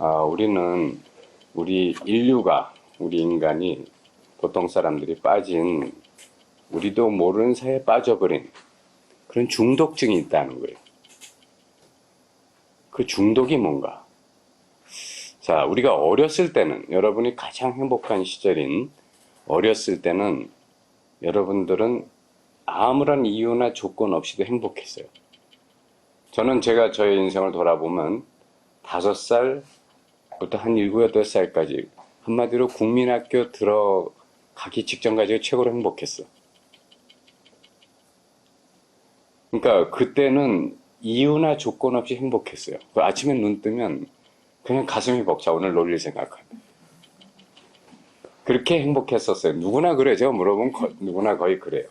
아, 우리는 우리 인류가 우리 인간이 보통 사람들이 빠진 우리도 모르는 사이에 빠져버린 그런 중독증이 있다는 거예요. 그 중독이 뭔가? 자, 우리가 어렸을 때는 여러분이 가장 행복한 시절인 어렸을 때는 여러분들은 아무런 이유나 조건 없이도 행복했어요. 저는 제가 저의 인생을 돌아보면 다섯 살부터 한 일곱, 여덟 살까지 한마디로 국민학교 들어가기 직전까지가 최고로 행복했어. 그러니까 그때는 이유나 조건 없이 행복했어요. 그 아침에 눈 뜨면 그냥 가슴이 벅차. 오늘 놀릴 생각하면. 그렇게 행복했었어요. 누구나 그래요. 제가 물어보면 거- 누구나 거의 그래요.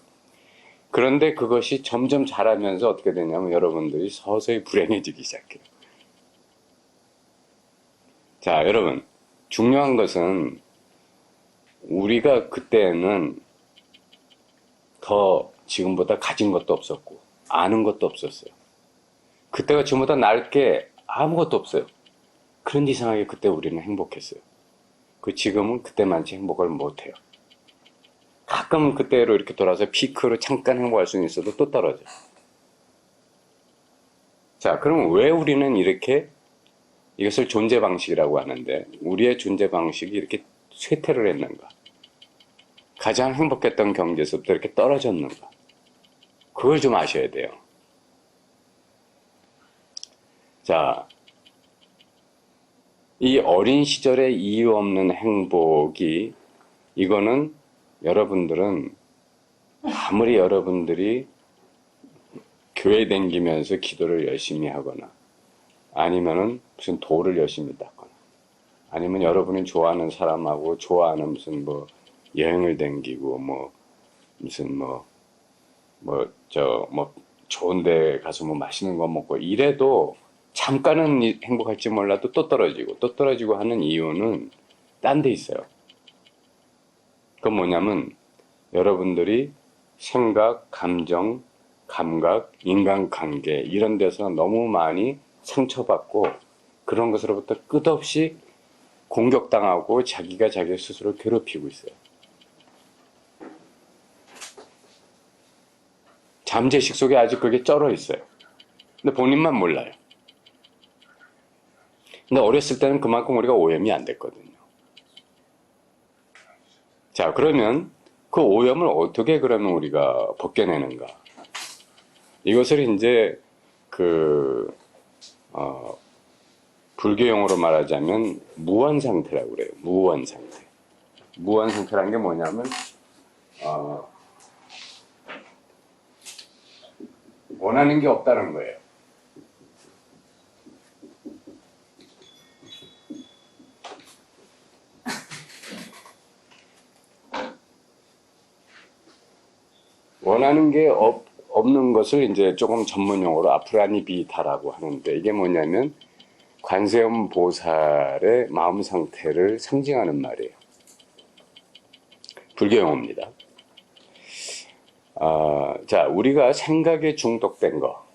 그런데 그것이 점점 자라면서 어떻게 되냐면 여러분들이 서서히 불행해지기 시작해요. 자, 여러분. 중요한 것은 우리가 그때는 더 지금보다 가진 것도 없었고 아는 것도 없었어요. 그때가 지금보다 날게 아무것도 없어요. 그런데 이상하게 그때 우리는 행복했어요. 그 지금은 그때만치 행복을 못해요. 가끔 그때로 이렇게 돌아서 피크로 잠깐 행복할 수는 있어도 또 떨어져. 자, 그럼 왜 우리는 이렇게 이것을 존재 방식이라고 하는데 우리의 존재 방식이 이렇게 쇠퇴를 했는가? 가장 행복했던 경제에서부터 이렇게 떨어졌는가? 그걸 좀 아셔야 돼요. 자, 이 어린 시절의 이유 없는 행복이 이거는 여러분들은 아무리 여러분들이 교회 다니면서 기도를 열심히 하거나 아니면은 무슨 도를 열심히 닦거나 아니면 여러분이 좋아하는 사람하고 좋아하는 무슨 뭐 여행을 댕기고 뭐 무슨 뭐 뭐 저뭐 좋은 데 가서 뭐 맛있는 거 먹고 이래도 잠깐은 이- 행복할지 몰라도 또 떨어지고 또 떨어지고 하는 이유는 딴 데 있어요. 그건 뭐냐면 여러분들이 생각, 감정, 감각, 인간관계 이런 데서 너무 많이 상처받고 그런 것으로부터 끝없이 공격당하고 자기가 자기 스스로 괴롭히고 있어요. 잠재식 속에 아직 그게 쩔어 있어요. 근데 본인만 몰라요. 근데 어렸을 때는 그만큼 우리가 오염이 안 됐거든요. 자, 그러면 그 오염을 어떻게 그러면 우리가 벗겨내는가? 이것을 이제 그, 어, 불교 용어로 말하자면 무원 상태라고 그래요. 무원 상태. 무원 상태라는 게 뭐냐면, 어, 원하는 게 없다는 거예요. 원하는 게 없, 없는 것을 이제 조금 전문 용어로 아프라니 비타라고 하는데 이게 뭐냐면 관세음 보살의 마음 상태를 상징하는 말이에요. 불교 용어입니다. 아, 자, 우리가 생각에 중독된 거,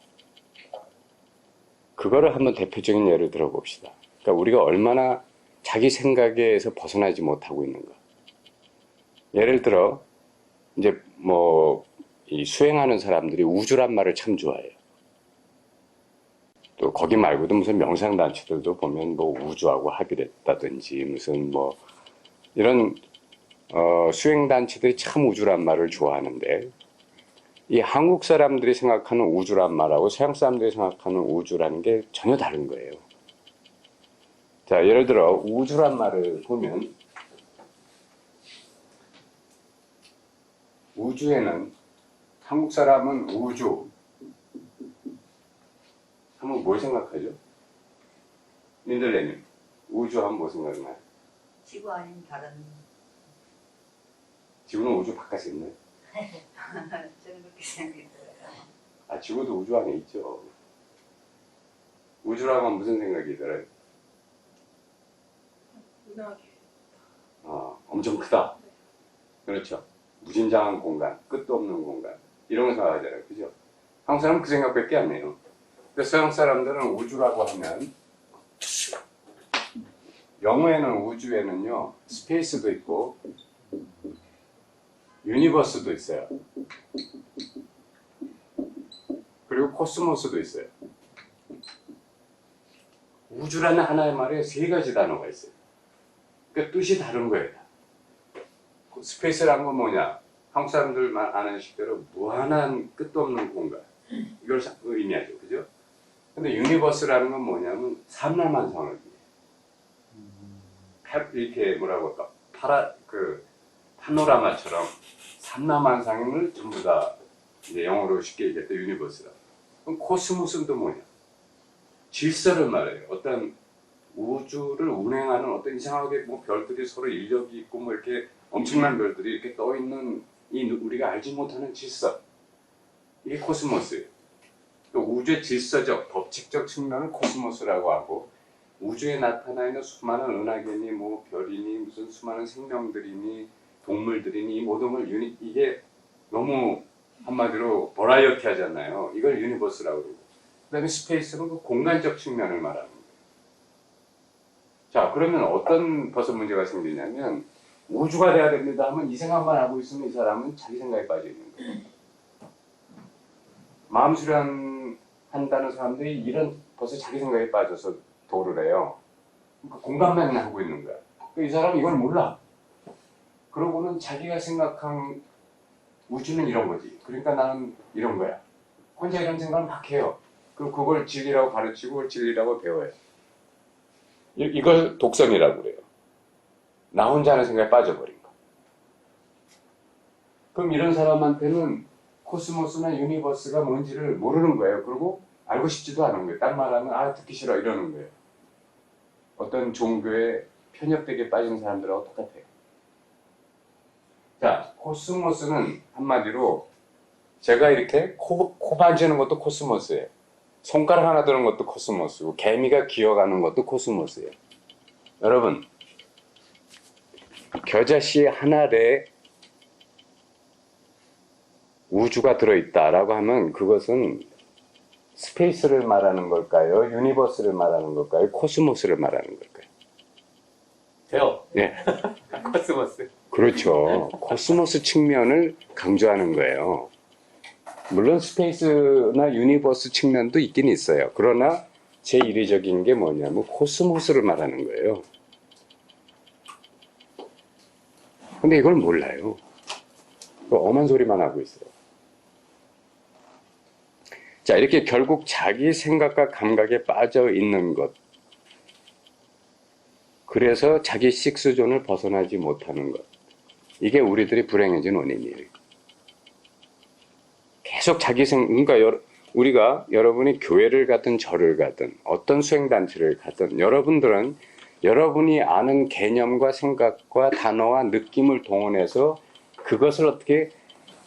그거를 한번 대표적인 예를 들어봅시다. 그러니까 우리가 얼마나 자기 생각에서 벗어나지 못하고 있는가. 예를 들어, 이제 뭐, 이 수행하는 사람들이 우주란 말을 참 좋아해요. 또 거기 말고도 무슨 명상단체들도 보면 뭐 우주하고 합의됐다든지 무슨 뭐 이런 어, 수행단체들이 참 우주란 말을 좋아하는데 이 한국 사람들이 생각하는 우주란 말하고 서양 사람들이 생각하는 우주라는 게 전혀 다른 거예요. 자, 예를 들어 우주란 말을 보면 우주에는 한국 사람은 우주 하면 뭘 생각하죠? 민들레님 우주 하면 뭐 생각나요? 지구 아닌 다른 지구는 우주 바깥에 있나요? 저는 그렇게 생각했어요. 아 지구도 우주 안에 있죠. 우주라고 하면 무슨 생각이 들어요? 은하계. 아, 엄청 크다. 그렇죠. 무진장한 공간, 끝도 없는 공간. 이런 거 생각하잖아요. 그죠? 한국 사람은 그 생각밖에 안 해요. 근데 서양 사람들은 우주라고 하면 영어에는 우주에는요 스페이스도 있고 유니버스도 있어요. 그리고 코스모스도 있어요. 우주라는 하나의 말에 세 가지 단어가 있어요. 그러니까 뜻이 다른 거예요. 그 스페이스라는 건 뭐냐? 한국 사람들만 아는 식대로 무한한 끝도 없는 공간. 이걸 사- 의미하죠. 그죠? 근데 유니버스라는 건 뭐냐면. 파- 이렇게 뭐라고 할까? 파라, 그, 파노라마처럼 삼라만상을 전부 다 이제 영어로 쉽게 얘기할 때 유니버스라. 그럼 코스모스는 또 뭐냐? 질서를 말해요. 어떤 우주를 운행하는 어떤 이상하게 뭐 별들이 서로 인력이 있고 뭐 이렇게 엄청난 별들이 이렇게 떠 있는 이 우리가 알지 못하는 질서. 이게 코스모스예요. 또 우주의 질서적, 법칙적 측면을 코스모스라고 하고 우주에 나타나 있는 수많은 은하계니 뭐 별이니 무슨 수많은 생명들이니 동물들이니 이 모든 걸 유니 이게 너무 한마디로 버라이어티 하잖아요. 이걸 유니버스라고 그러고 그다음에 스페이스는 그 공간적 측면을 거예요. 자 그러면 어떤 벌써 문제가 생기냐면 우주가 돼야 됩니다 하면 이 생각만 하고 있으면 이 사람은 자기 생각에 빠져 있는 거예요. 마음 수련 한다는 사람들이 이런 벌써 자기 생각에 빠져서 도를 해요. 그러니까 공감만 하고 있는 거야. 그러니까 이 사람은 이걸 몰라. 그러고는 자기가 생각한 우주는 이런 거지. 그러니까 나는 이런 거야. 혼자 이런 생각을 막 해요. 그리고 그걸 진리라고 가르치고 진리라고 배워요. 이- 이걸 독선이라고 그래요. 나 혼자 하는 생각에 빠져버린 거. 그럼 이런 사람한테는 코스모스나 유니버스가 뭔지를 모르는 거예요. 그리고 알고 싶지도 않은 거예요. 딴 말하면 아 듣기 싫어 이러는 거예요. 어떤 종교에 편협되게 빠진 사람들하고 똑같아요. 자, 코스모스는 한마디로 제가 이렇게 코, 코 만지는 것도 코스모스예요. 손가락 하나 드는 것도 코스모스고 개미가 기어가는 것도 코스모스예요. 여러분, 겨자씨 하나에 우주가 들어있다라고 하면 그것은 스페이스를 말하는 걸까요? 유니버스를 말하는 걸까요? 코스모스를 말하는 걸까요? 돼요. 예. 코스모스. 그렇죠. 코스모스 측면을 강조하는 거예요. 물론 스페이스나 유니버스 측면도 있긴 있어요. 그러나 제 이례적인 게 뭐냐면 코스모스를 말하는 거예요. 근데 이걸 몰라요. 그 엄한 소리만 하고 있어요. 자, 이렇게 결국 자기 생각과 감각에 빠져 있는 것. 그래서 자기 식스존을 벗어나지 못하는 것. 이게 우리들이 불행해진 원인이에요. 계속 자기 생, 그러니까 여, 우리가 여러분이 교회를 가든 절을 가든 어떤 수행단체를 가든 여러분들은 여러분이 아는 개념과 생각과 단어와 느낌을 동원해서 그것을 어떻게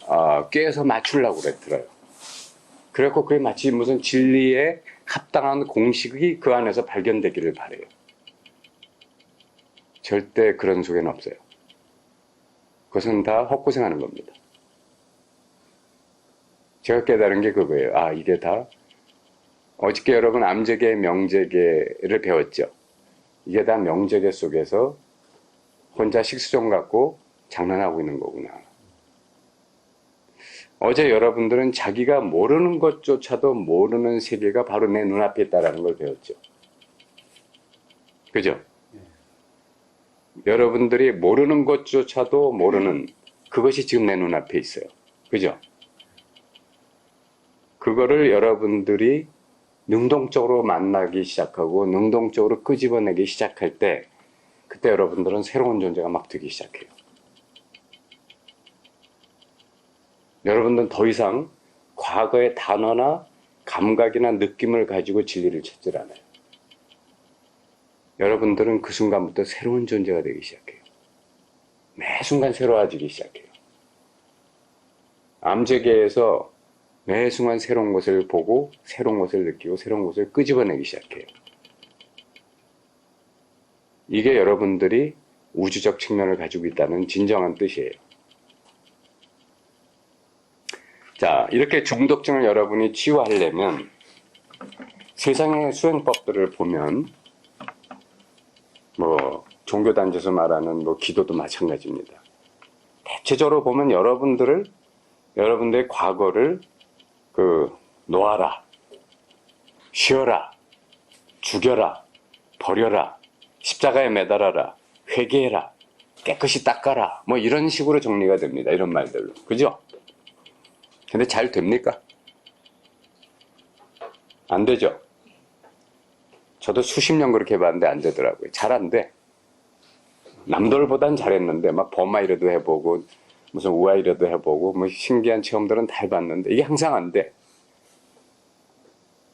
어, 꿰서 맞추려고 그랬더라요. 그래갖고 그게 마치 무슨 진리에 합당한 공식이 그 안에서 발견되기를 바래요. 절대 그런 속에는 없어요. 그것은 다 헛고생하는 겁니다. 제가 깨달은 게 그거예요. 아, 이게 다 어저께 여러분 암제계, 명제계를 배웠죠. 이게 다 명제계 속에서 혼자 식수종 갖고 장난하고 있는 거구나. 어제 여러분들은 자기가 모르는 것조차도 모르는 세계가 바로 내 눈앞에 있다는 걸 배웠죠. 그죠? 여러분들이 모르는 것조차도 모르는 그것이 지금 내 눈앞에 있어요. 그죠? 그거를 여러분들이 능동적으로 만나기 시작하고 능동적으로 끄집어내기 시작할 때 그때 여러분들은 새로운 존재가 막 되기 시작해요. 여러분들은 더 이상 과거의 단어나 감각이나 느낌을 가지고 진리를 찾질 않아요. 여러분들은 그 순간부터 새로운 존재가 되기 시작해요. 매 순간 새로워지기 시작해요. 암제계에서 매 순간 새로운 것을 보고 새로운 것을 느끼고 새로운 것을 끄집어내기 시작해요. 이게 여러분들이 우주적 측면을 가지고 있다는 진정한 뜻이에요. 자, 자, 이렇게 중독증을 여러분이 치유하려면 세상의 수행법들을 보면 뭐 종교 단체에서 말하는 뭐 기도도 마찬가지입니다. 대체적으로 보면 여러분들을 여러분들의 과거를 그 놓아라, 쉬어라, 죽여라, 버려라, 십자가에 매달아라, 회개해라, 깨끗이 닦아라, 뭐 이런 식으로 정리가 됩니다. 이런 말들로. 그죠? 근데 잘 됩니까? 안 되죠? 저도 수십 년 그렇게 해봤는데 안 되더라고요. 잘 안 돼. 남들보단 잘했는데 막 버마이라도 해보고 무슨 우아이라도 해보고 뭐 신기한 체험들은 다 해봤는데 이게 항상 안 돼.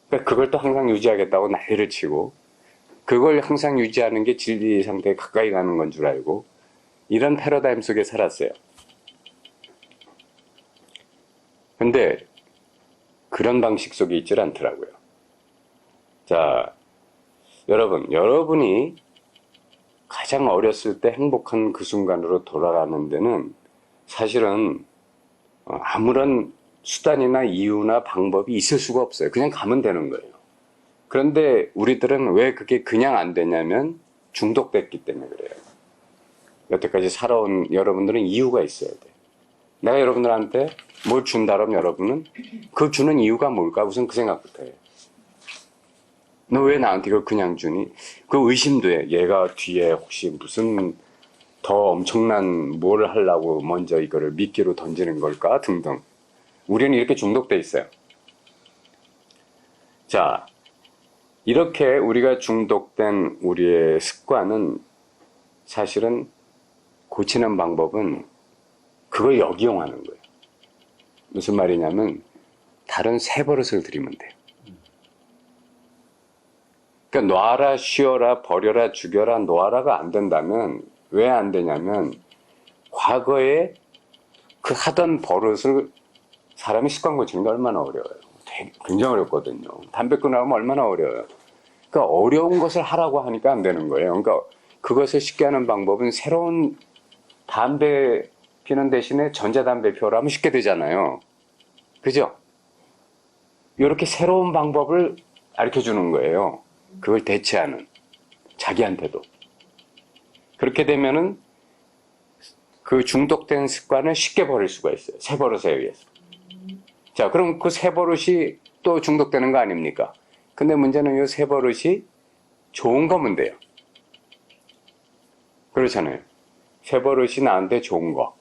그러니까 그걸 또 항상 유지하겠다고 난리를 치고 그걸 항상 유지하는 게 진리 상태에 가까이 가는 건 줄 알고 이런 패러다임 속에 살았어요. 근데 그런 방식 속에 있질 않더라고요. 자, 여러분, 여러분이 가장 어렸을 때 행복한 그 순간으로 돌아가는 데는 사실은 어, 아무런 수단이나 이유나 방법이 있을 수가 없어요. 그냥 가면 되는 거예요. 그런데 우리들은 왜 그게 그냥 안 되냐면 중독됐기 때문에 그래요. 여태까지 살아온 여러분들은 이유가 있어야 돼. 내가 여러분들한테 뭘 준다면 여러분은 그 주는 이유가 뭘까? 우선 그 생각부터 해요. 너 왜 나한테 이걸 그냥 주니? 그 의심도 해. 얘가 뒤에 혹시 무슨 더 엄청난 뭘 하려고 먼저 이거를 미끼로 던지는 걸까? 등등. 우리는 이렇게 중독돼 있어요. 자, 이렇게 우리가 중독된 우리의 습관은 사실은 고치는 방법은 그걸 역이용하는 거예요. 무슨 말이냐면 다른 새 버릇을 들이면 돼요. 그러니까 놔라, 쉬어라, 버려라, 죽여라, 놓아라가 안 된다면 왜 안 되냐면 과거에 그 하던 버릇을 사람이 습관 고치는 게 얼마나 어려워요. 되게 굉장히 어렵거든요. 담배 끊으면 얼마나 어려워요. 그러니까 어려운 것을 하라고 하니까 안 되는 거예요. 그러니까 그것을 쉽게 하는 방법은 새로운 담배 피는 대신에 전자담배 피우라 하면 쉽게 되잖아요. 그죠? 이렇게 새로운 방법을 가르쳐 주는 거예요. 그걸 대체하는. 자기한테도. 그렇게 되면은 그 중독된 습관을 쉽게 버릴 수가 있어요. 새 버릇에 의해서. 자, 그럼 그 새 버릇이 또 중독되는 거 아닙니까? 근데 문제는 이 새 버릇이 좋은 거면 돼요. 그렇잖아요. 새 버릇이 나한테 좋은 거.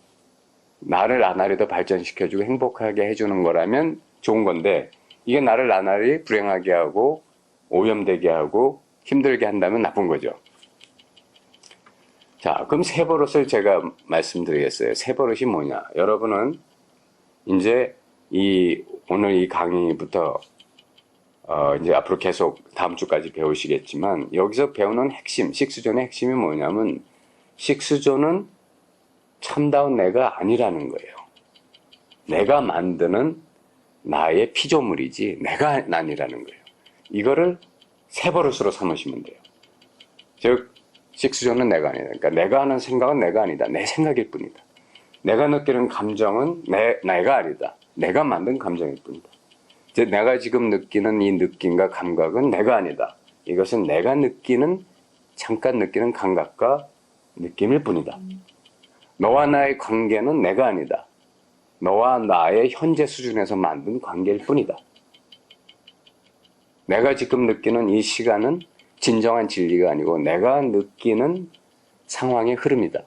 나를 나날이 더 발전시켜주고 행복하게 해주는 거라면 좋은 건데, 이게 나를 나날이 불행하게 하고, 오염되게 하고, 힘들게 한다면 나쁜 거죠. 자, 그럼 새 버릇을 제가 말씀드리겠어요. 새 버릇이 뭐냐? 여러분은 이제 이 오늘 이 강의부터 어 이제 앞으로 계속 다음 주까지 배우시겠지만 여기서 배우는 핵심, 식수존의 핵심이 뭐냐면 식수존은 참다운 내가 아니라는 거예요. 내가 만드는 나의 피조물이지 내가 아니라는 거예요. 이거를 새 버릇으로 삼으시면 돼요. 즉 식수존은 내가 아니다. 그러니까 내가 하는 생각은 내가 아니다. 내 생각일 뿐이다. 내가 느끼는 감정은 내, 내가 아니다. 내가 만든 감정일 뿐이다. 이제 내가 지금 느끼는 이 느낌과 감각은 내가 아니다. 이것은 내가 느끼는, 잠깐 느끼는 감각과 느낌일 뿐이다. 너와 나의 관계는 내가 아니다. 너와 나의 현재 수준에서 만든 관계일 뿐이다. 내가 지금 느끼는 이 시간은 진정한 진리가 아니고 내가 느끼는 상황의 흐름이다.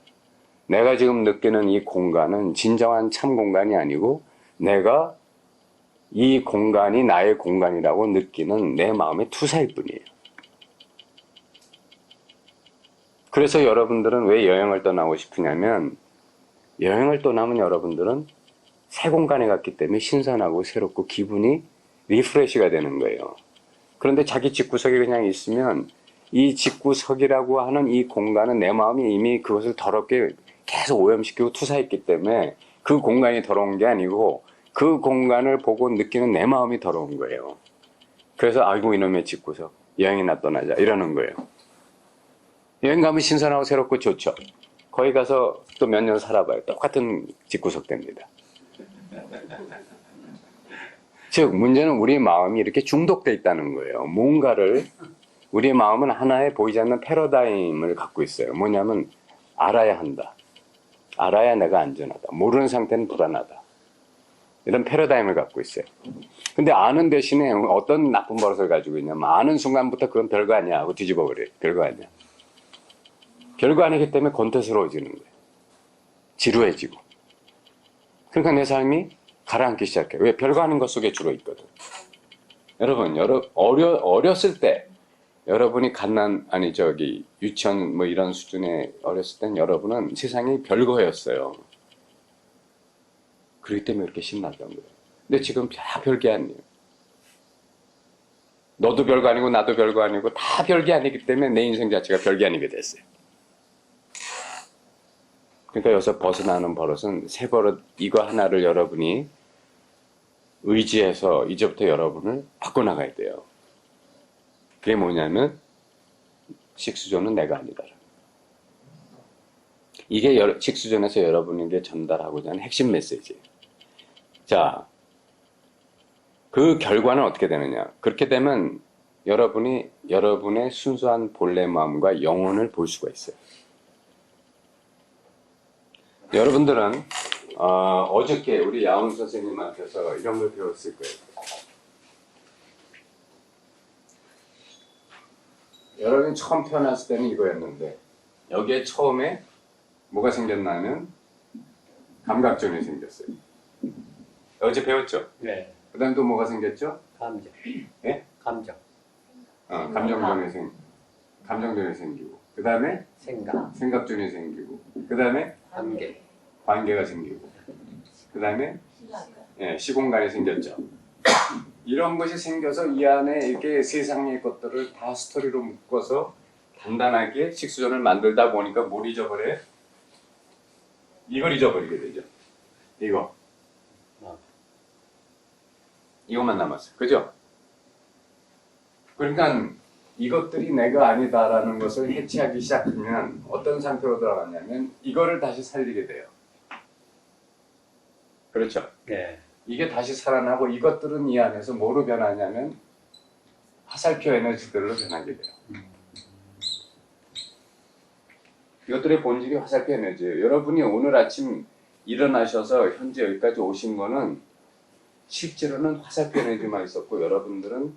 내가 지금 느끼는 이 공간은 진정한 참 공간이 아니고 내가 이 공간이 나의 공간이라고 느끼는 내 마음의 투사일 뿐이에요. 그래서 여러분들은 왜 여행을 떠나고 싶으냐면 여행을 떠나면 여러분들은 새 공간에 갔기 때문에 신선하고 새롭고 기분이 리프레시가 되는 거예요. 그런데 자기 집구석에 그냥 있으면 이 집구석이라고 하는 이 공간은 내 마음이 이미 그것을 더럽게 계속 오염시키고 투사했기 때문에 그 공간이 더러운 게 아니고 그 공간을 보고 느끼는 내 마음이 더러운 거예요. 그래서 아이고 이놈의 집구석 여행이나 떠나자 이러는 거예요. 여행 가면 신선하고 새롭고 좋죠. 거기 가서 또 몇 년 살아봐요. 똑같은 집구석 됩니다. 즉 문제는 우리 마음이 이렇게 중독돼 있다는 거예요. 뭔가를 우리 마음은 하나의 보이지 않는 패러다임을 갖고 있어요. 뭐냐면 알아야 한다. 알아야 내가 안전하다. 모르는 상태는 불안하다. 이런 패러다임을 갖고 있어요. 근데 아는 대신에 어떤 나쁜 버릇을 가지고 있냐면 아는 순간부터 그건 별거 아니야 하고 뒤집어 버려요. 별거 아니야. 별거 아니기 때문에 권태스러워지는 거예요. 지루해지고. 그러니까 내 삶이 가라앉기 시작해. 왜? 별거 아닌 것 속에 주로 있거든. 여러분, 여러, 어려, 어렸을 때, 여러분이 갓난, 아니, 저기, 유치원 뭐 이런 수준에 어렸을 땐 여러분은 세상이 별거였어요. 그렇기 때문에 이렇게 신났던 거예요. 근데 지금 다 별게 아니에요. 너도 별거 아니고 나도 별거 아니고 다 별게 아니기 때문에 내 인생 자체가 별게 아니게 됐어요. 그러니까 여기서 벗어나는 버릇은 새 버릇 이거 하나를 여러분이 의지해서 이제부터 여러분을 바꿔나가야 돼요. 그게 뭐냐면 식수조는 내가 아니다. 이게 여- 식수전에서 여러분에게 전달하고자 하는 핵심 메시지예요. 자, 그 결과는 어떻게 되느냐? 그렇게 되면 여러분이 여러분의 순수한 본래 마음과 영혼을 볼 수가 있어요. 여러분들은 어, 저께 우리 야훈 선생님한테서 이런 걸 배웠을 거예요. 여러분이 처음 태어났을 때는 이거였는데 여기에 처음에 뭐가 생겼나면 감각전이 생겼어요. 어제 배웠죠? 네. 그 다음에 또 뭐가 생겼죠? 감정. 예? 감정. 어, 감정전이 생, 감정전이 생기고 그 다음에 생각. 생각전이 생기고 그 다음에 관계. 관계가 생기고 그 다음에 예, 시공간이 생겼죠. 이런 것이 생겨서 이 안에 이렇게 세상의 것들을 다 스토리로 묶어서 단단하게 식수전을 만들다 보니까 뭘 잊어버려요? 이걸 잊어버리게 되죠. 이거. 어. 이것만 남았어요. 그죠? 그러니까 이것들이 내가 아니다라는 것을 해체하기 시작하면 어떤 상태로 들어가냐면 이거를 다시 살리게 돼요. 그렇죠? 네. 이게 다시 살아나고 이것들은 이 안에서 뭐로 변하냐면 화살표 에너지들로 변하게 돼요. 이것들의 본질이 화살표 에너지예요. 여러분이 오늘 아침 일어나셔서 현재 여기까지 오신 거는 실제로는 화살표 에너지만 있었고 여러분들은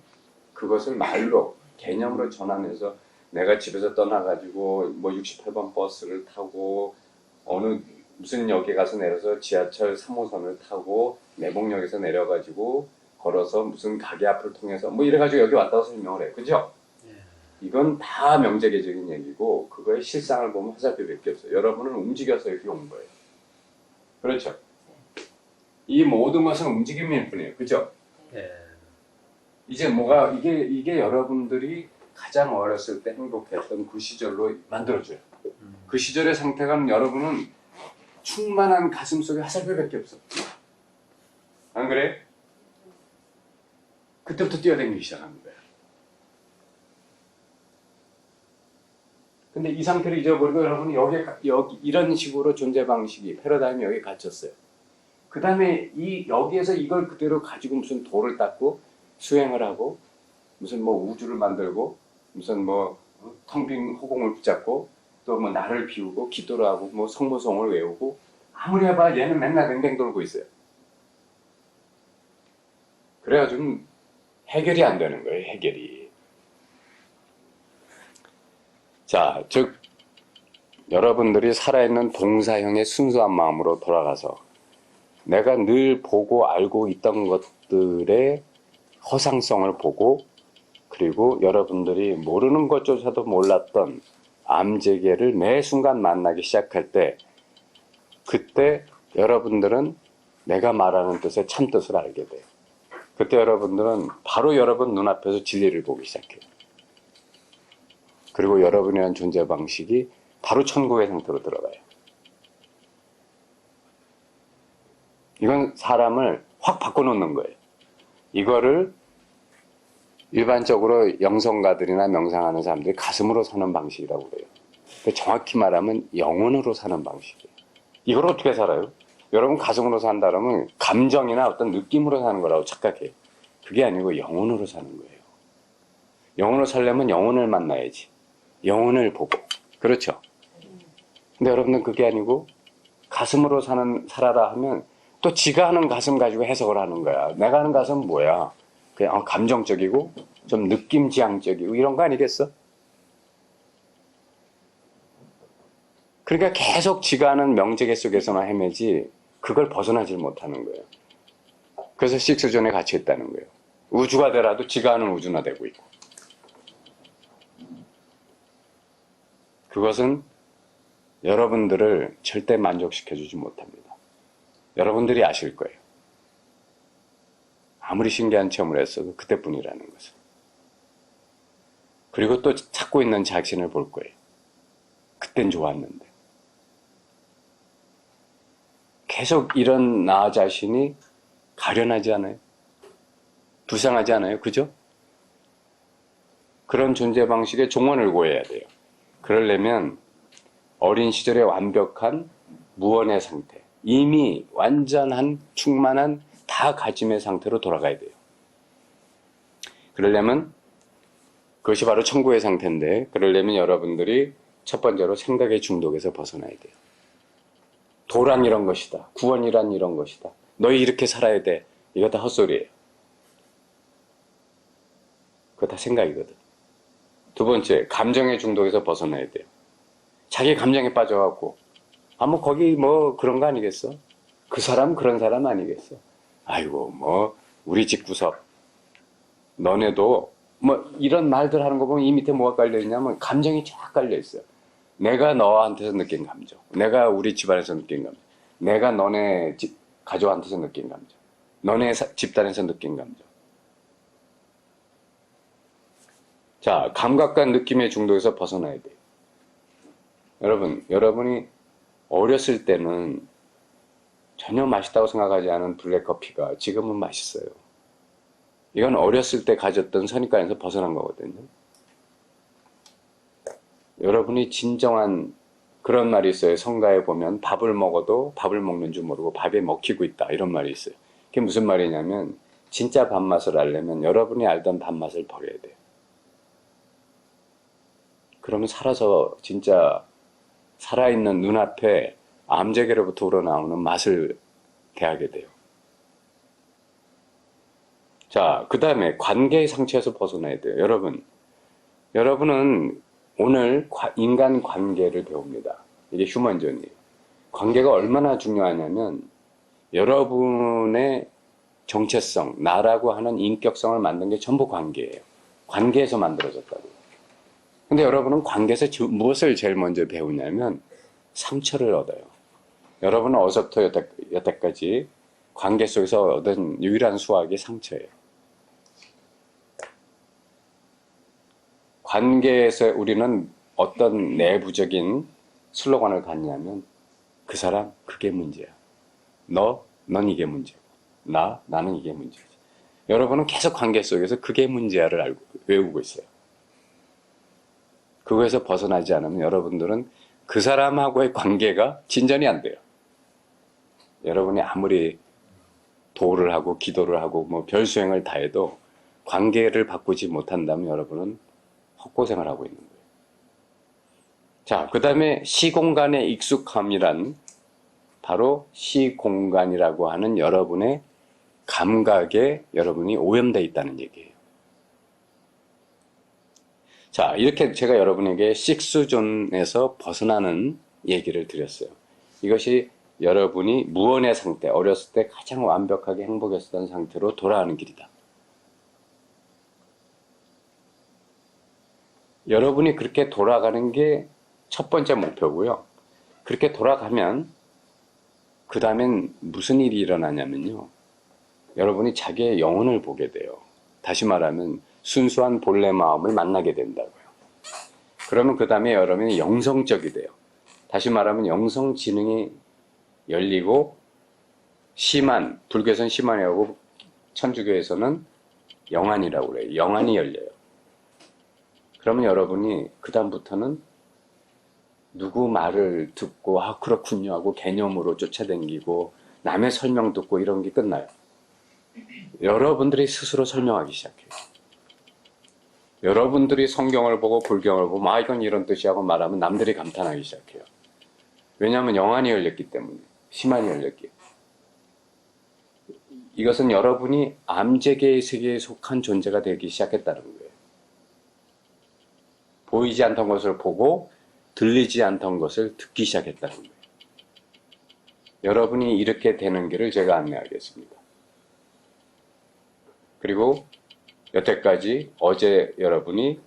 그것을 말로 개념으로 전환해서 내가 집에서 떠나가지고 뭐 68번 버스를 타고 어느 무슨 역에 가서 내려서 지하철 3호선을 타고 내복역에서 내려가지고 걸어서 무슨 가게 앞을 통해서 뭐 이래가지고 여기 왔다고 설명을 해요. 그죠? 이건 다 명제계적인 얘기고 그거의 실상을 보면 화살표밖에 없어요. 여러분은 움직여서 여기 온 거예요. 그렇죠? 이 모든 것은 움직임일 뿐이에요. 그죠? 네. 이제 뭐가 이게 이게 여러분들이 가장 어렸을 때 행복했던 그 시절로 만들어줘요. 그 시절의 상태가 여러분은 충만한 가슴 속에 화살표밖에 없어. 안 그래? 그때부터 뛰어다니기 시작하는 거야. 근데 이 상태를 잊어버리고 여러분이 여기 여기 이런 식으로 존재 방식이 패러다임이 여기 갇혔어요. 그 다음에 이 여기에서 이걸 그대로 가지고 무슨 돌을 닦고 수행을 하고 무슨 뭐 우주를 만들고 무슨 뭐 텅빈 허공을 붙잡고 또 뭐 나를 비우고 기도를 하고 뭐 성모성을 외우고 아무리 해봐 얘는 맨날 뱅뱅 돌고 있어요. 그래가지고 해결이 안 되는 거예요 해결이. 자, 즉 여러분들이 살아있는 동사형의 순수한 마음으로 돌아가서 내가 늘 보고 알고 있던 것들의 허상성을 보고 그리고 여러분들이 모르는 것조차도 몰랐던 암재계를 매 순간 만나기 시작할 때 그때 여러분들은 내가 말하는 뜻의 참 뜻을 알게 돼요. 그때 여러분들은 바로 여러분 눈앞에서 진리를 보기 시작해요. 그리고 여러분이라는 존재 방식이 바로 천국의 상태로 들어가요. 이건 사람을 확 바꿔놓는 거예요. 이거를 일반적으로 영성가들이나 명상하는 사람들이 가슴으로 사는 방식이라고 그래요. 정확히 말하면 영혼으로 사는 방식이에요. 이걸 어떻게 살아요? 여러분 가슴으로 산다면 감정이나 어떤 느낌으로 사는 거라고 착각해요. 그게 아니고 영혼으로 사는 거예요. 영혼으로 살려면 영혼을 만나야지. 영혼을 보고. 그렇죠? 근데 여러분들 그게 아니고 가슴으로 사는, 살아라 하면 또 지가 하는 가슴 가지고 해석을 하는 거야. 내가 하는 가슴은 뭐야? 그냥 어, 감정적이고 좀 느낌지향적이고 이런 거 아니겠어? 그러니까 계속 지가 하는 명제계 속에서만 헤매지 그걸 벗어나질 못하는 거예요. 그래서 식스존에 갇혀 있다는 거예요. 우주가 되라도 지가 하는 우주나 되고 있고. 그것은 여러분들을 절대 만족시켜주지 못합니다. 여러분들이 아실 거예요. 아무리 신기한 체험을 했어도 그때뿐이라는 것을. 그리고 또 찾고 있는 자신을 볼 거예요. 그땐 좋았는데. 계속 이런 나 자신이 가련하지 않아요? 불쌍하지 않아요? 그죠? 그런 존재 방식의 종언을 고해야 돼요. 그러려면 어린 시절의 완벽한 무언의 상태, 이미 완전한 충만한 다 가짐의 상태로 돌아가야 돼요. 그러려면 그것이 바로 천국의 상태인데 그러려면 여러분들이 첫 번째로 생각의 중독에서 벗어나야 돼요. 도란 이런 것이다. 구원이란 이런 것이다. 너희 이렇게 살아야 돼. 이거 다 헛소리예요. 그거 다 생각이거든. 두 번째, 감정의 중독에서 벗어나야 돼요. 자기 감정에 빠져갖고, 아, 뭐, 거기 뭐 그런 거 아니겠어? 그 사람 그런 사람 아니겠어? 아이고, 뭐, 우리 집 구석. 너네도, 뭐, 이런 말들 하는 거 보면 이 밑에 뭐가 깔려 있냐면, 감정이 쫙 깔려 있어요. 내가 너한테서 느낀 감정. 내가 우리 집안에서 느낀 감정. 내가 너네 집, 가족한테서 느낀 감정. 너네 사- 집단에서 느낀 감정. 자, 감각과 느낌의 중독에서 벗어나야 돼요. 여러분, 여러분이 어렸을 때는 전혀 맛있다고 생각하지 않은 블랙커피가 지금은 맛있어요. 이건 어렸을 때 가졌던 선입관에서 벗어난 거거든요. 여러분이 진정한 그런 말이 있어요. 성가에 보면 밥을 먹어도 밥을 먹는 줄 모르고 밥에 먹히고 있다. 이런 말이 있어요. 그게 무슨 말이냐면 진짜 밥맛을 알려면 여러분이 알던 밥맛을 버려야 돼요. 그러면 살아서 진짜 살아있는 눈앞에 암제계로부터 우러나오는 맛을 대하게 돼요. 자, 그 다음에 관계의 상처에서 벗어나야 돼요. 여러분, 여러분은 오늘 과- 인간 관계를 배웁니다. 이게 휴먼존이에요. 관계가 얼마나 중요하냐면 여러분의 정체성, 나라고 하는 인격성을 만든 게 전부 관계예요. 관계에서 만들어졌다고. 근데 여러분은 관계에서 저- 무엇을 제일 먼저 배우냐면 상처를 얻어요. 여러분은 어서부터 여태, 여태까지 관계 속에서 얻은 유일한 수학이 상처예요. 관계에서 우리는 어떤 내부적인 슬로건을 갖냐면 그 사람 그게 문제야. 너, 넌 이게 문제고. 나, 나는 이게 문제지. 여러분은 계속 관계 속에서 그게 문제야를 알고 외우고 있어요. 그거에서 벗어나지 않으면 여러분들은 그 사람하고의 관계가 진전이 안 돼요. 여러분이 아무리 도를 하고 기도를 하고 뭐 별 수행을 다 해도 관계를 바꾸지 못한다면 여러분은 헛고생을 하고 있는 거예요. 자, 그 다음에 시공간의 익숙함이란 바로 시공간이라고 하는 여러분의 감각에 여러분이 오염되어 있다는 얘기예요. 자, 이렇게 제가 여러분에게 식수존에서 벗어나는 얘기를 드렸어요. 이것이 여러분이 무언의 상태, 어렸을 때 가장 완벽하게 행복했었던 상태로 돌아가는 길이다. 여러분이 그렇게 돌아가는 게 첫 번째 목표고요. 그렇게 돌아가면 그 다음엔 무슨 일이 일어나냐면요. 여러분이 자기의 영혼을 보게 돼요. 다시 말하면 순수한 본래 마음을 만나게 된다고요. 그러면 그 다음에 여러분이 영성적이 돼요. 다시 말하면 영성 지능이 열리고 심한 불교에서는 심한이라고 천주교에서는 영안이라고 그래요. 영안이 열려요. 그러면 여러분이 그 다음부터는 누구 말을 듣고 아 그렇군요 하고 개념으로 쫓아다니고 남의 설명 듣고 이런 게 끝나요. 여러분들이 스스로 설명하기 시작해요. 여러분들이 성경을 보고 불경을 보고 아 이건 이런 뜻이라고 말하면 남들이 감탄하기 시작해요. 왜냐하면 영안이 열렸기 때문에 심한이 열렸기에 이것은 여러분이 암제계의 세계에 속한 존재가 되기 시작했다는 거예요. 보이지 않던 것을 보고 들리지 않던 것을 듣기 시작했다는 거예요. 여러분이 이렇게 되는 길을 제가 안내하겠습니다. 그리고 여태까지 어제 여러분이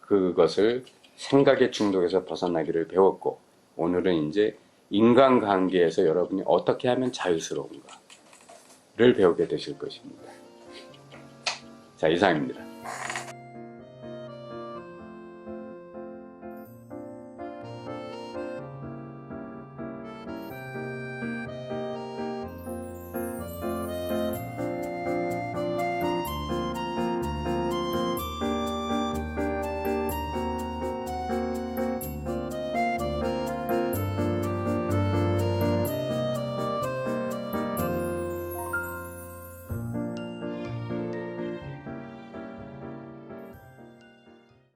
그것을 생각의 중독에서 벗어나기를 배웠고 오늘은 이제 인간관계에서 여러분이 어떻게 하면 자유스러운가를 배우게 되실 것입니다. 자, 이상입니다.